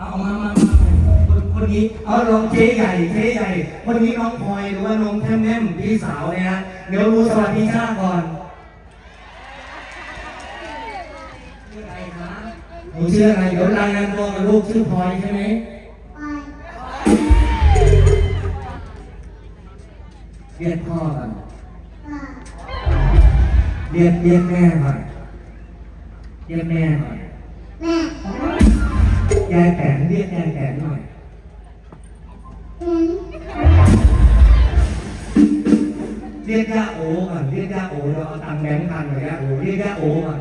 เอามามามาคนคนนี้เอาลองเจ๊ใหญ่เจ๊ใหญ่คนนี้น้องพลอยหรือว่าน้องแทมแนมพี่สาวเนี่ยฮะเดี๋ยวรู้สวัสดีชาติก่อนชื่ออะไรคะหนูชื่ออะไรเดี๋ยวรายงานตัวกับลูกชื่อพลอยใช่ไหมเรียกพ่อก่อนเรียกเรียกแม่ก่อนเรียกแม่ก่อนแม่ ยายแตนเรียกยายแตนหน่อยอืมเรียกย่าโอก่อนเรียกย่าโอเราเอาตังค์แบงค์พันหน่อยย่าโอเรียกย่าโอก่อน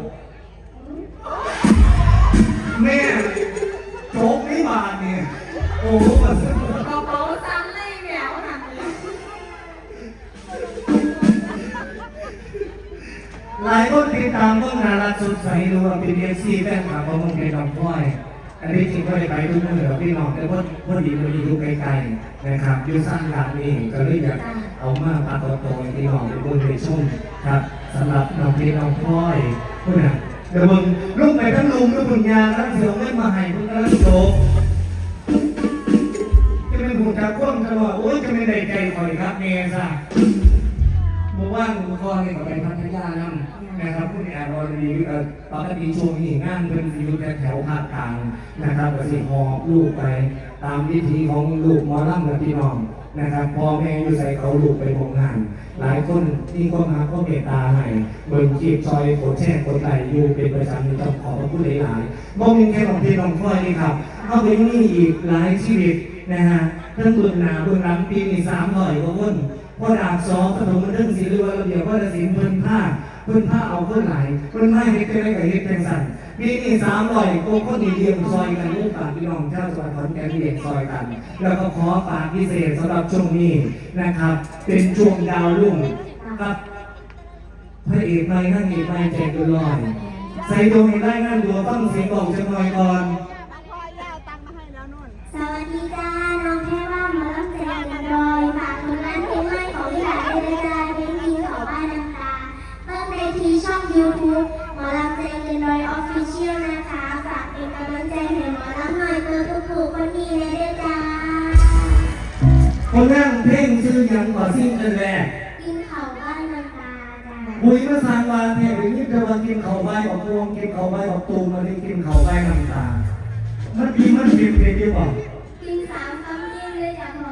แม่โจ๊กไม่บานเนี่ยโอ้มาสิกระเป๋าซ้ำเลยแหววหันเลยหลายคนติดตามพวกนารักสดใสดูว่าเป็นเอฟซีแฟนคลับของมึงเป็นลำพ้อย อันนี้จริงก็ได้ไปทุกเมื่อพี่น้องแต่ว่าพอดีพอดีอยู่ไกลๆนะครับอยู่สร้างหลักนี่ก็เลยอยากเอามาปาตัวๆให้พี่น้องเป็นคนไปชมครับสำหรับน้องพี่น้องพ้อยพวกนั้นเดี๋ยวมึงลุกไปทั้งลุงลุกบุญญาแล้วเสียวเงินมาให้พวกนั้นโจกจะเป็นหูจากก้นตลอดโอ้ยจะไม่ได้ใจคอยครับเมซ่า ว่างมือคอเนี่ยก็ไปพัทยานั่นะครับผู้ในแอร์รอดีเอ่อปกติช่วงนี้งานเป็นอยู่แถวภาคกลางนะครับก็สิหอบลูกไปตามวิธีของลูกมอลำและพี่น้องนะครับพ่อแม่อยู่ใส่เขาลูกไปทำงาน หลายคนที่ก็มาก็เมตตาให้เบิ่งจีบซอยกดแช่กดไหลอยู่เป็นประจำต้องขอบพระคุณหลายๆบ่มีแค่ของพี่น้องค่อยนี่ครับเอาไปนี่อีกหลายชีวิตนะฮะเรื่องบุญนาบุญรำปีนี้สามร้อยกว่าคน พอดาบสองขนมมันเรื่องสีเรือว่าระเบียบว่าจะสินเพิ่นผ้าเพิ่นผ้าเอาเพิ่นไหลเพิ่นไม่เฮ็ดเป็นอะไรกับเฮ็ดเป็นสั่นปีนี้สามร้อยโกคนดีเรียงซอยกันลูกฝากพี่น้องชาวจังหวัดขอนแก่นที่เด็กซอยกัน แล้วก็ขอฝากพิเศษสำหรับช่วงนี้นะครับ เป็นช่วงดาวรุ่งกับพระเอกไม่นั่งเอกไม่ใจเกินร้อยใส่ดวงให้ได้งานดัวฟังเสียงบอกจังหน่อยก่อน คนนั่งเพลงชื่อหยังก่อนสิ้นเดือนแรกกินเขาบ้านน้ำตาจ้าบุยมาสร้างวานแท้หรือยิบจะมากินเขาใบออกพวงกินเขาใบออกตูมมาเลยกินเขาใบน้ำตามันพีมันพิมพ์เพลงที่บอกกินสามคำยิ่งเลยจ้าพ่อ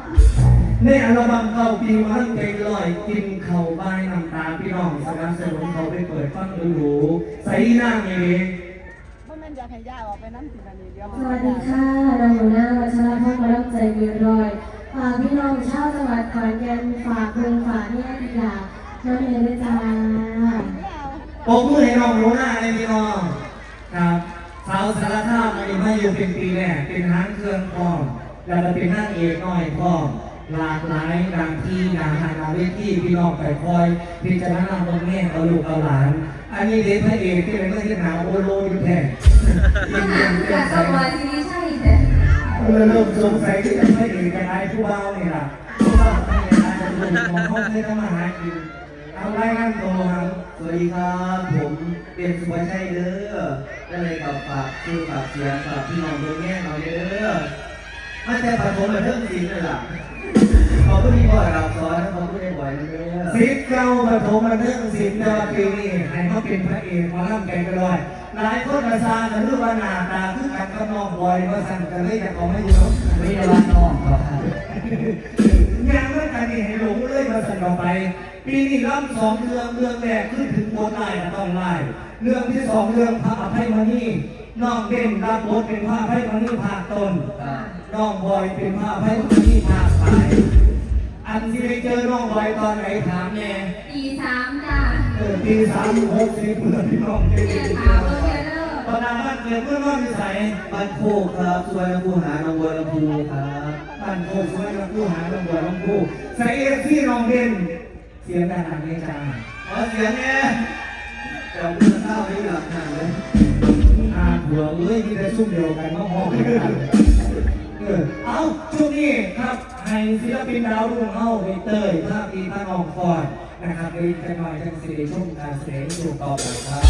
ในอัลบั้มเก่าปีมันเพลงลอยกินเขาใบน้ำตาพี่น้องสนับสนุนเขาไปเปิดฟังดูดูใส่หน้าเองเพราะมันอยากให้ย่าออกไปน้ำสินานีเดียวสวัสดีค่ะนางหัวหน้าวัชรพงศ์มารับใจเกินร้อย ฝากพี่น้องชาวจังหวัดขอนแก่นฝากเพื่อนฝากเนี่ยดีกว่าน้องเอ๋ยจ้าผมมือให้น้องรู้หน้าเลยพี่น้องครับสาวสารคามอันนี้มาอยู่เป็นปีแรกเป็นหางเครื่องพร้อมแล้วก็เป็นนางเอกน้อยพร้อมหลากหลายดังที่นาหานาเวทีพี่น้องไปคอยพิจารณาตรงนี้เอาลูกเอาหลาน อันนี้เด็กพระเอกที่เป็นเรื่องที่หนาวโอโลอยู่แท้ยิงยิงแต่ใส่สมัยที่ใช่ แต่เริ่มสงสัยที่จะพระเอกกันไอ้ผู้เบาเนี่ยล่ะผู้เบาไม่ได้จะดูมองเขาเคยทำมาหากินเอารายงานตัวครับสวัสดีครับผมเป็นสุภาชัยเด้อก็เลยกับฝากชื่อฝากเสียงฝากพี่น้องตรงนี้หน่อยเด้อมาแต่ปฐมมาเรื่องศิลป์เลยล่ะขอบคุณที่บ่อยเราสอนขอบคุณที่บ่อยนะเด้อ ศิษย์เก่าปฐมมาเรื่องศิลป์แต่ว่าปีนี้ให้เขาเป็นพระเอกหมาล่ำแกงกระดอยหลายคนมาซากันรู้ว่าหน้าตาคือกันกับน้องบอยว่าสั่นกันเลยจะเอาไม่อยู่ไม่ได้ว่าน้องครับยังไม่กันนี่ให้หลงเลยมาสั่นออกไป ปีนี้รับสองเรื่องเรื่องแรกคือถึงบทไล่นะต้องไล่เรื่องที่สองเรื่องพระอภัยมณีน้องเด่นรับบทเป็นพระอภัยมณีภาคต้นอ่าน้องบอยเป็นพระอภัยมณีภาคปลายอันที่ไป เจอน้องบอยตอนไหนถามแน่ปีสามจ้าเออปีสามหกสิบเพื่อนพี่น้องเจอเนี่ยที่ถามเบอร์เทเลอร์ตอนนั้นบ้านเกิดเมื่อวันที่ใส่บ้านโคกครับสวยลำพูหาหนองบัวลำพูครับบ้านโคกสวยลำพูหาลำบัวลำพูใส่เอฟซีน้องเด่นเสียงดังๆเลยจ้าขอเสียงเนี่ยจะเพื่อนเข้าที่หลังทางเลยอาหัวเอ้ยมีแต่ซุ่มเดียวกันมาห้องกันเออเอาช่วงนี้ครับให้ศิลปินดาวรุ่งเฮาไปเตยภาพปีพระนองฟอนนะครับไปจหน่อยจังสิริชมการแสดงสู่ต่อไปครับ